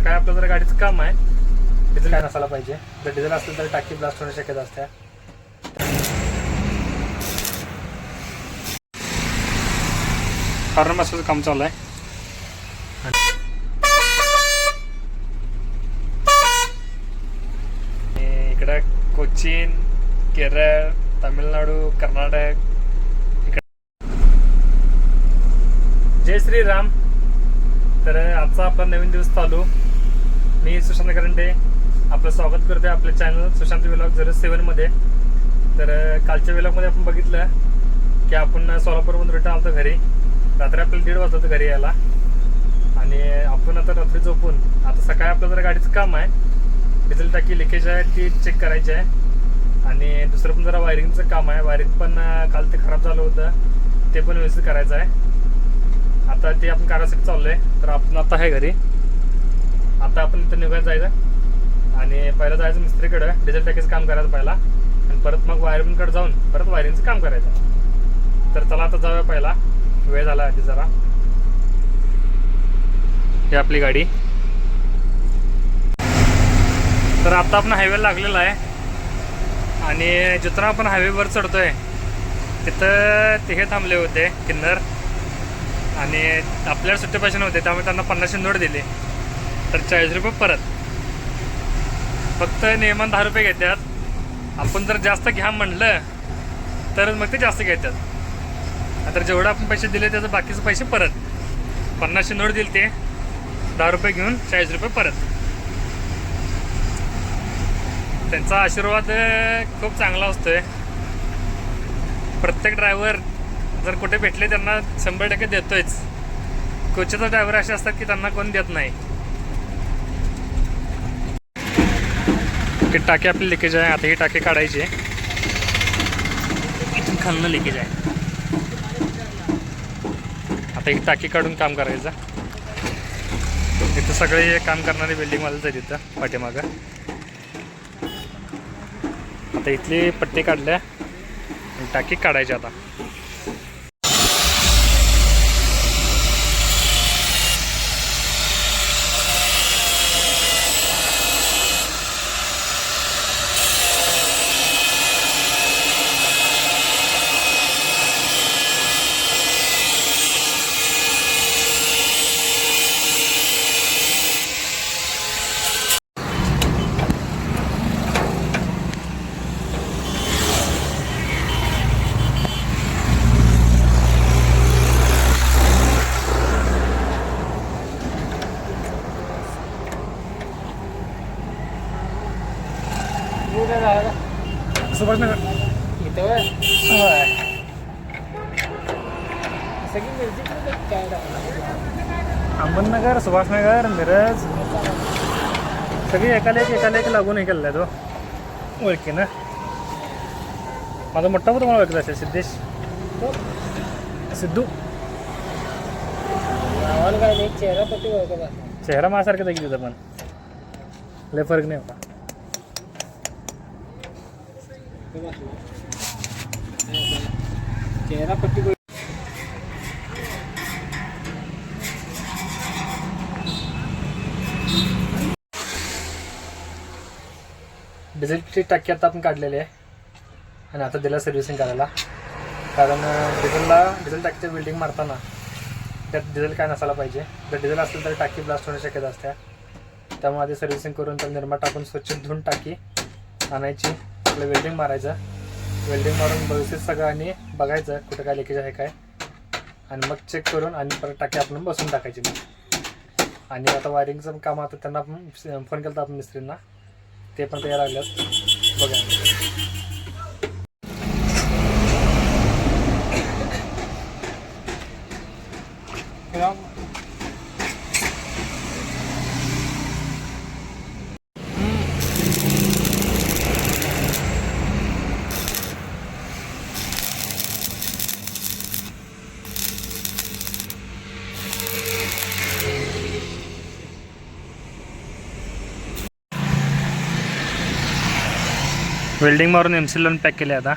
सकाळी आपलं जर गाडीचं काम आहे. डिझेल काय नसायला पाहिजे. जर डिझेल असेल तर टाकी ब्लास्ट होण्याची शक्यता असते कारण बसवायचं काम चालू आहे. इकडं कोचीन केरळ तामिळनाडू कर्नाटक जय श्रीराम. तर आजचा आपला नवीन दिवस चालू. मी सुशांत करंडे. आपलं स्वागत करतोय आपल्या चॅनल सुशांत विलॉग झिरो सेवनमध्ये तर कालच्या विलॉगमध्ये आपण बघितलं की आपण सोलापूरमधून रिटर्न आलो घरी. रात्री आपल्याला दीड वाजता होतं घरी यायला. आणि आपण आता रात्री झोपून आता सकाळी आपलं जरा गाडीचं काम आहे. डिझेल टाकी लिकेज आहे ती चेक करायची आहे. आणि दुसरं पण जरा वायरिंगचं काम आहे. वायरिंग पण काल ते खराब झालं होतं. ते पण व्यवस्थित करायचं आहे. आता ते आपण करायसाठी आहे तर आपण आता आहे घरी. आता आपण इथं निघायला जायचं. आणि पहिलं जायचं मिस्त्रीकडं डिझेल पॅकेज काम करायचं पहिला. आणि परत मग वायरिंगकडे जाऊन परत वायरिंगचं काम करायचं. तर चला आता जाऊया पहिला. वेळ झाला आधी जरा. ही आपली गाडी. तर आता आपण हायवेला लागलेला आहे. आणि जिथून आपण हायवेवर चढतोय तिथं तिघे थांबले होते किन्नर. आणि आपल्याला सुट्टे पैसे नव्हते त्यामुळे त्यांना पन्नासशे नोट दिली. तर चाळीस रुपये परत. फक्त नियमान दहा रुपये घेतात आपण जर जास्त घ्या म्हणलं तरच मग ते जास्त घेतात तर जेवढं आपण पैसे दिले त्याचं बाकीचे पैसे परत. पन्नासशे नोट दिली ते दहा रुपये घेऊन चाळीस रुपये परत. त्यांचा आशीर्वाद खूप चांगला असतोय. प्रत्येक ड्रायव्हर जर कुठे भेटले त्यांना शंभर टक्के देतोयच. कोचेचा ड्रायव्हर असे असतात की त्यांना कोण देत नाही. ही टाकी आपली लिकेज आहे आता ही टाकी काढायची आहे. इथून खालनं लिकेज आहे. आता ही टाकी काढून काम करायचं. इथं सगळे काम करणारे बिल्डिंगवालेच आहेत इथं पाठीमागं. आता इथली पट्टी काढल्या टाकी काढायची आता सुभाषनगर अहमदनगर सुभाषनगर मिरज. सगळी एकाला एक एकाला एक लागून हे केलेलं तो. ओळखी ना? माझा मोठा पण तुम्हाला ओळखला असेल सिद्धेश. सिद्धू. चेहरा माझ्यासारखं देखील की पण. लय फरक नाही होता. चेहरा पट्टी डिझेलची टाकी आता आपण काढलेली आहे. आणि आता दिला सर्व्हिसिंग करायला. कारण डिझेलला डिझेल टाकीचं बिल्डिंग मारताना त्यात डिझेल काय नसायला पाहिजे. जर डिझेल असेल तर टाकी ब्लास्ट होण्याची शक्यता असते. त्यामुळे आधी सर्व्हिसिंग करून त्याला निर्मा टाकून स्वच्छ धुवून टाकी आणायची. आपलं वेल्डिंग मारायचं. वेल्डिंग मारून व्यवस्थित सगळं आणि बघायचं कुठं काय लिकेज आहे काय. आणि मग चेक करून आणि परत टाकी आपण बसून टाकायची. मग आणि आता वायरिंगचं काम आता त्यांना आपण फोन केला होता आपण मिस्त्रींना. ते पण तयार लागल्यात बघा. वेल्डिंग मारून एम सी लावून पॅक केले आता.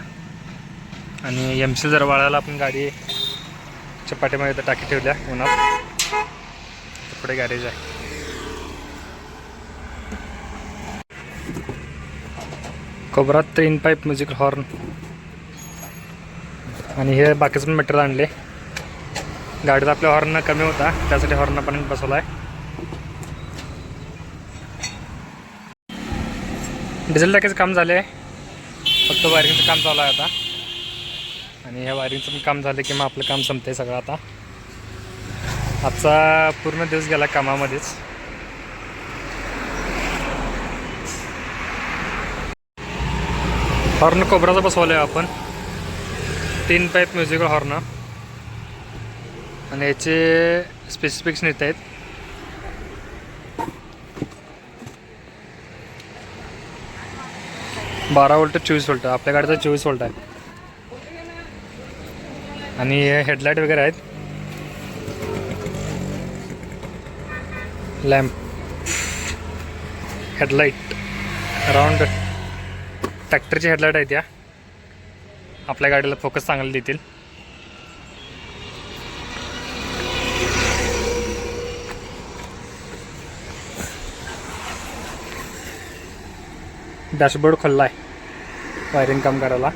आणि एम सी जर वाळायला आपण गाडी चपाटीमध्ये तर टाकी ठेवल्या उन्हात. पुढे गॅरेज आहे. कोबरात ट्रेन पाईप म्युझिक हॉर्न आणि हे बाकीचं पण मटेरियल आणले गाडीत आपल्या हॉर्न कमी होता त्यासाठी हॉर्न पण बसवला आहे डिझेल टाकीचं काम झाले फक्त वायरिंगचं काम चालू आहे आता. आणि ह्या वायरिंगचं पण काम झालं की मग आपलं काम संपतंय सगळं आता. आजचा पूर्ण दिवस गेला कामामध्येच. हॉर्न कोबराचा बसवला आहे आपण. तीन पाईप म्युझिकल हॉर्न. आणि याचे स्पेसिफिक्शन येत आहेत बारा वोल्ट चोवीस वोल्ट आपल्या गाडीचा चोवीस वोल्ट आहे. आणि हेडलाईट वगैरे आहेत. लॅम्प. हेडलाईट. राऊंड. ट्रॅक्टरची हेडलाईट आहेत या. आपल्या गाडीला फोकस चांगले देतील. डॅशबोर्ड खुल्ला आहे वायरिंग काम करायला.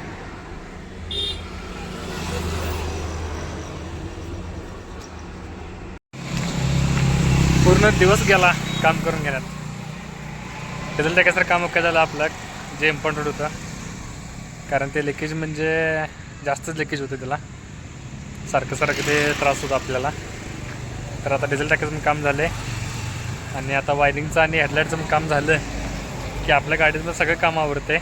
पूर्ण दिवस गेला काम करून घेण्यात त्याचं त्याच्यासर काम काय झालं आपलं जे इम्पॉर्टंट होतं. कारण ते लिकेज म्हणजे जास्तच लिकेज होतं त्याला. सारखं सारखं ते त्रास होतो आपल्याला. तर आता डिझेल टाकायचं पण काम झालं आणि आता वायरिंगचं आणि हेडलाईटचं पण काम झालं. की आपल्या गाडीतलं सगळं काम आवडते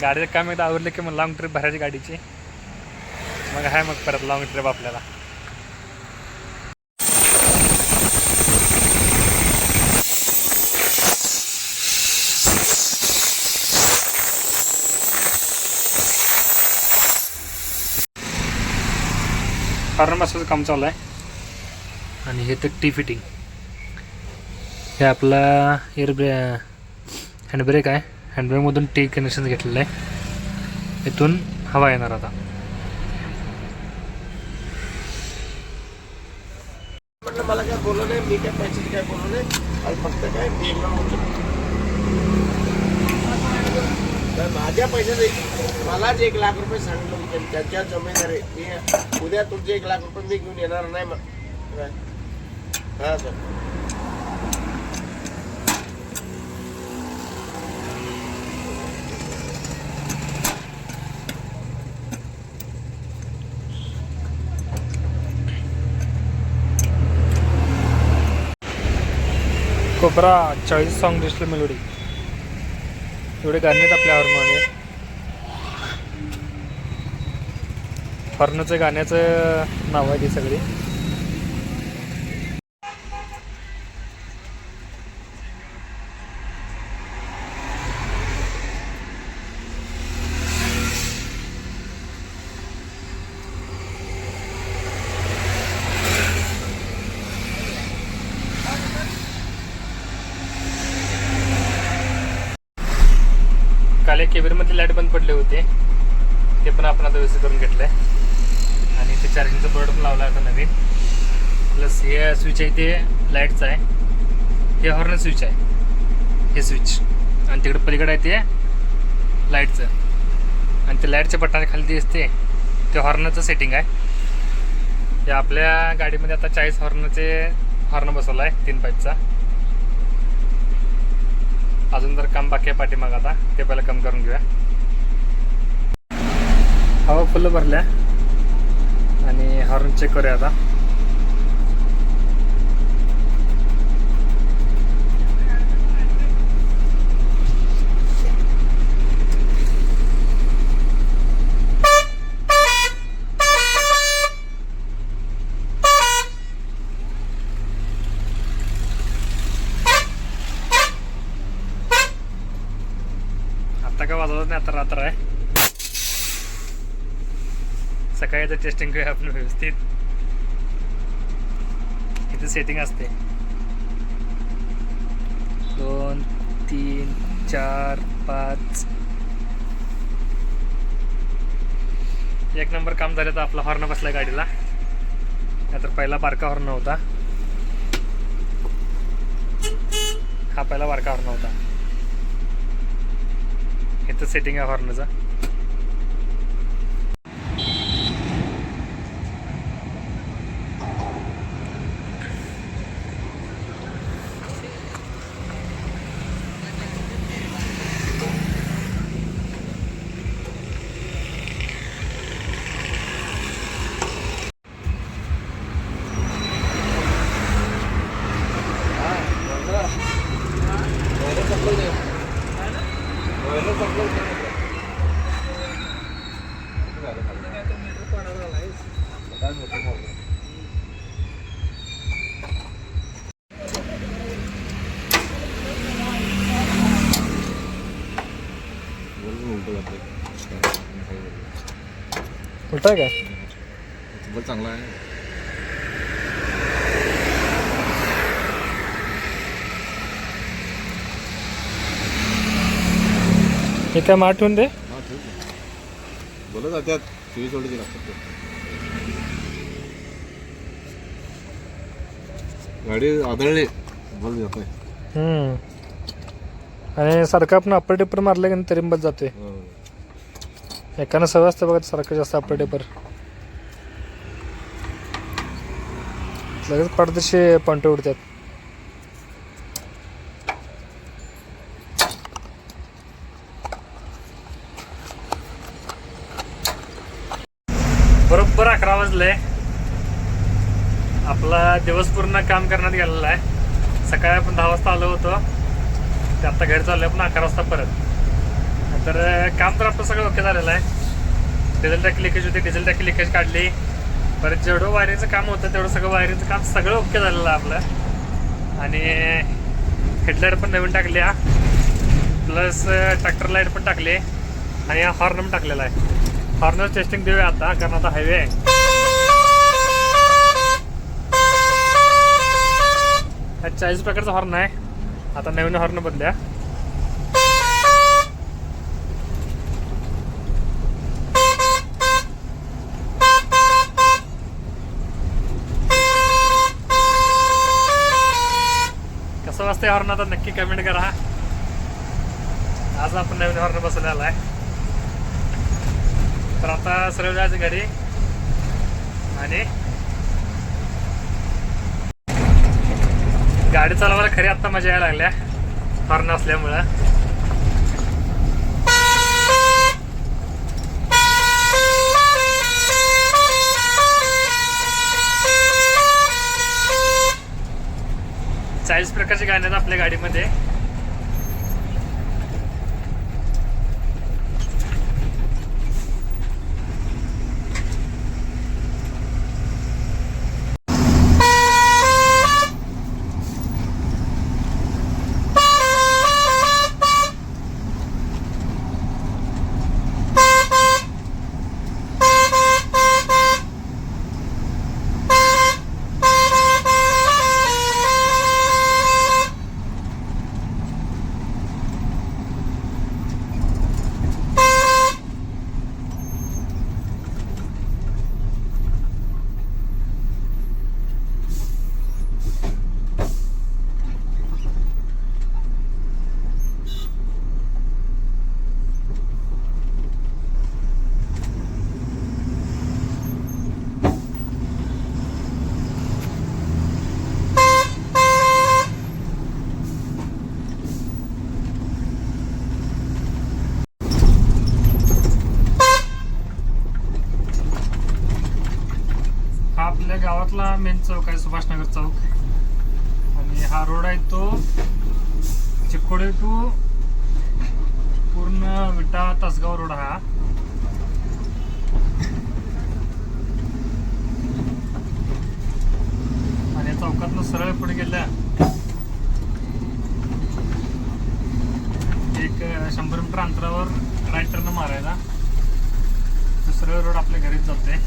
गाडीचं काम एकदा आवरलं की मग लाँग ट्रिप भरायची गाडीची. मग आहे मग परत लाँग ट्रिप आपल्याला. कारण बसाचं काम चालू आहे. आणि हे तर टी फिटिंग. हे आपला एअर ब्रे हँडब्रेक आहे. हँडब्रेकमधून टी कनेक्शन घेतलेलं आहे इथून हवा येणार आता म्हटलं मला काय बोललो नाही मी काय पैशाचं काय बोललो नाही आणि फक्त काय मी एकदा बोलतो तर माझ्या पैशाचे मलाच एक लाख रुपये सांगितलं होतं त्यांनी. त्यांच्या जमीनदार आहे मी उद्या तुमचे एक लाख रुपये मी घेऊन येणार नाही मग काय? हा सर कोपरा चाळीस सॉन्ग डिस्प्ले मेलोडी एवढे गाणे आहेत आपल्या हॉर्नमध्ये फर्नचं गाण्याचं नाव आहे ती सगळी. काल एक केबिनमध्ये लाइट बंद पडले होते. ते पण आपण आता व्यवस्थित करून घेतलं आहे आणि ते चार्जिंगचं बोर्ड पण लावला आता नवीन. प्लस हे स्विच आहे ते लाईटचं आहे. हे हॉर्न स्विच आहे. हे स्विच आणि तिकडे पलीकडे आहे ते लाईटचं आणि ते लाईटच्या बटनाच्या खाली असते ते हॉर्नचं सेटिंग आहे. ते आपल्या गाडीमध्ये आता चाळीस हॉर्नचे हॉर्न बसवला आहे तीन पाईपचा अजून जर काम बाकी आहे पाठीमाग आता. ते पहिलं कम करून घेऊया. हवा फुलं भरल्या. आणि हॉर्न चेक करूया आता. आता वाजवत नाही आता रात्र आहे. सकाळी तर टेस्टिंग करूया आपण व्यवस्थित. इथे सेटिंग असते. दोन तीन चार पाच. एक नंबर काम झालं तर आपला हॉर्न बसला गाडीला. नाहीतर पहिला बारका हॉर्न होता हा पहिला बारका हॉर्न होता इथं सेटिंग आहे हॉर्नचा. उलटा आहे का चांगला आहे हे काय मग आठवून दे. हा बोलत जात्यात लागतात. गाडी आदळली. आणि सारखं आपण अप्पर टेपर मारलं की तरी बस जातोय. एकानं सवय असते बघा सारखं जास्त अप्पर टेपर लगेच पडदेशी पॉइंट उडतात. बरोबर अकरा वाजले. आपला दिवस पूर्ण काम करण्यात गेलेला आहे. सकाळी आपण दहा वाजता आलो होतो. ते आता घरी चाललो पण अकरा वाजता परत. तर काम तर आपलं सगळं ओके झालेलं आहे. डिझेल टॅकी लिकेज होती डिझेल टॅकी लिकेज काढली. परत जेवढं वायरिंगचं काम होतं तेवढं सगळं वायरिंगचं काम सगळं ओके झालेलं आहे आपलं. आणि हेडलाईट पण नवीन टाकली हा. प्लस ट्रॅक्टर लाइट पण टाकली. आणि हा हॉर्न पण टाकलेला आहे. हॉर्नर टेस्टिंग देऊया आता कारण आता हायवे आहे. हा चाळीस प्रकारचा हॉर्न आहे. आता नवीन हॉर्न बदल्या. कसं वाजतंय हॉर्न आता? नक्की कमेंट करा. आज आपण नवीन हॉर्न बसवलेला आहे. तर आता सरळ जायचं घरी. आणि गाडी चालवायला खरी आत्ता मजा यायला लागल्या. फार असल्यामुळं चाळीस प्रकारचे गाणे आहेत आपल्या गाडीमध्ये हा आपल्या गावातला मेन चौक आहे सुभाषनगर चौक. आणि हा रोड आहे तो चिकोडे टू पूर्ण विटा तासगाव रोड हा. आणि चौकातनं सरळ पुढे गेल्या. एक शंभर मीटर अंतरावर राईट टर्न मारायला. दुसरं रोड आपल्या घरीच जाते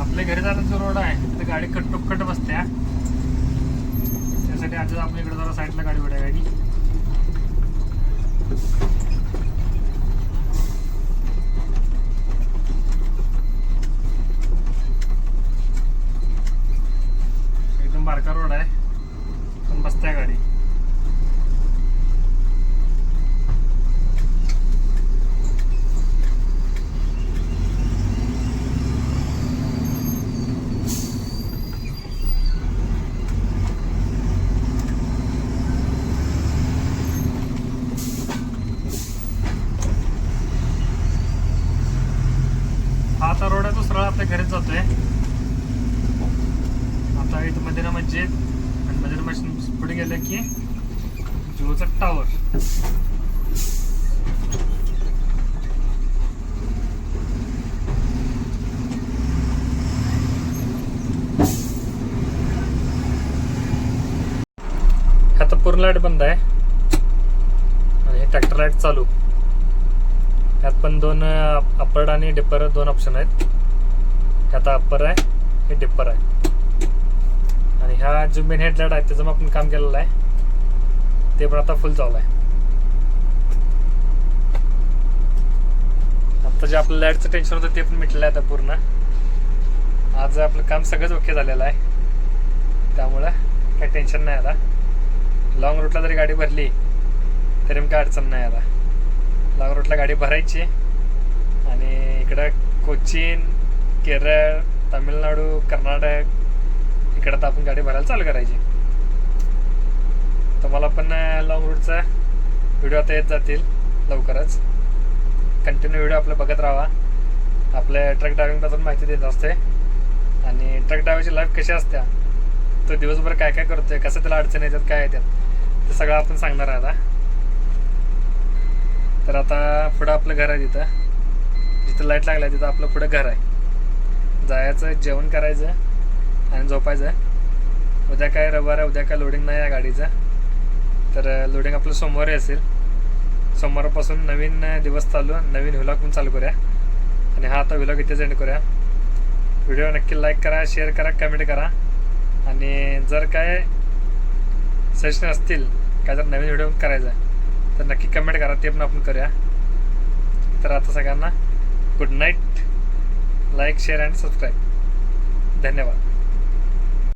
आपल्या घरी जाण्याचा तिथं गाडी कट बसते बसत्या त्यासाठी आज आपण इकडे जरा साईडला गाडी उड्या गाडी एकदम बारका रोड आहे पण बसत्या गाडी हा आता रोड आहे तो सरळ आपल्या घरीच जातोय आता इथं मदिना मस्जिद आणि मदिना मस्जिद पुढे गेलं की जिओचा टावर आता पूर्ण लाइट बंद आहे. आणि हे ट्रॅक्टर लाइट चालू. यात पण दोन अपर आणि डिपर दोन ऑप्शन आहेत. आता अप्पर आहे हे डिप्पर आहे. ह्या जो मेन हेडलाईट आहे त्याचं आपण काम केलेलं आहे. ते पण आता फुल चालू आहे. आता जे आपलं लाईटचं टेन्शन होतं ते पण मिटलेलं आहे आता पूर्ण. आज आपलं काम सगळंच ओके झालेलं आहे. त्यामुळं काही टेन्शन नाही आता. लॉंग रूटला जरी गाडी भरली तरी मग काय अडचण नाही आता. लॉंग रूटला गाडी भरायची. आणि इकडं कोचीन केरळ तामिळनाडू कर्नाटक इकडं तर आपण गाडी भरायला चालू करायची. तुम्हाला पण लॉंग रूटचा व्हिडिओ आता येत जातील लवकरच. कंटिन्यू व्हिडिओ आपले बघत राहा. आपल्या ट्रक ड्रायव्हिंगबद्दल माहिती देत असते. आणि ट्रक ड्रायव्हरची लाईफ कशी असते? तो दिवसभर काय काय करतोय? कसं त्याला अडचण येतात? काय येतात? ते सगळं आपण सांगणार आहे आता. तर आता पुढं आपलं घर आहे तिथं. जिथं लाइट लागला तिथं आपलं पुढं घर आहे. जायचं जेवण करायचं. आणि झोपायचं आहे. उद्या काय रविवार आहे उद्या काय लोडिंग नाही आहे गाडीचं. तर लोडिंग आपलं सोमवारी असेल. सोमवारपासून नवीन दिवस चालू नवीन व्हिलॉग पण चालू करूया. आणि हा आता व्हिलॉग इथेच एंड करूया. व्हिडिओ नक्की लाईक करा शेअर करा कमेंट करा. आणि जर काय सजेशन असतील काय जर नवीन व्हिडिओ करायचा तर नक्की कमेंट करा ते पण आपण करूया. तर आता सगळ्यांना good night like share and subscribe धन्यवाद.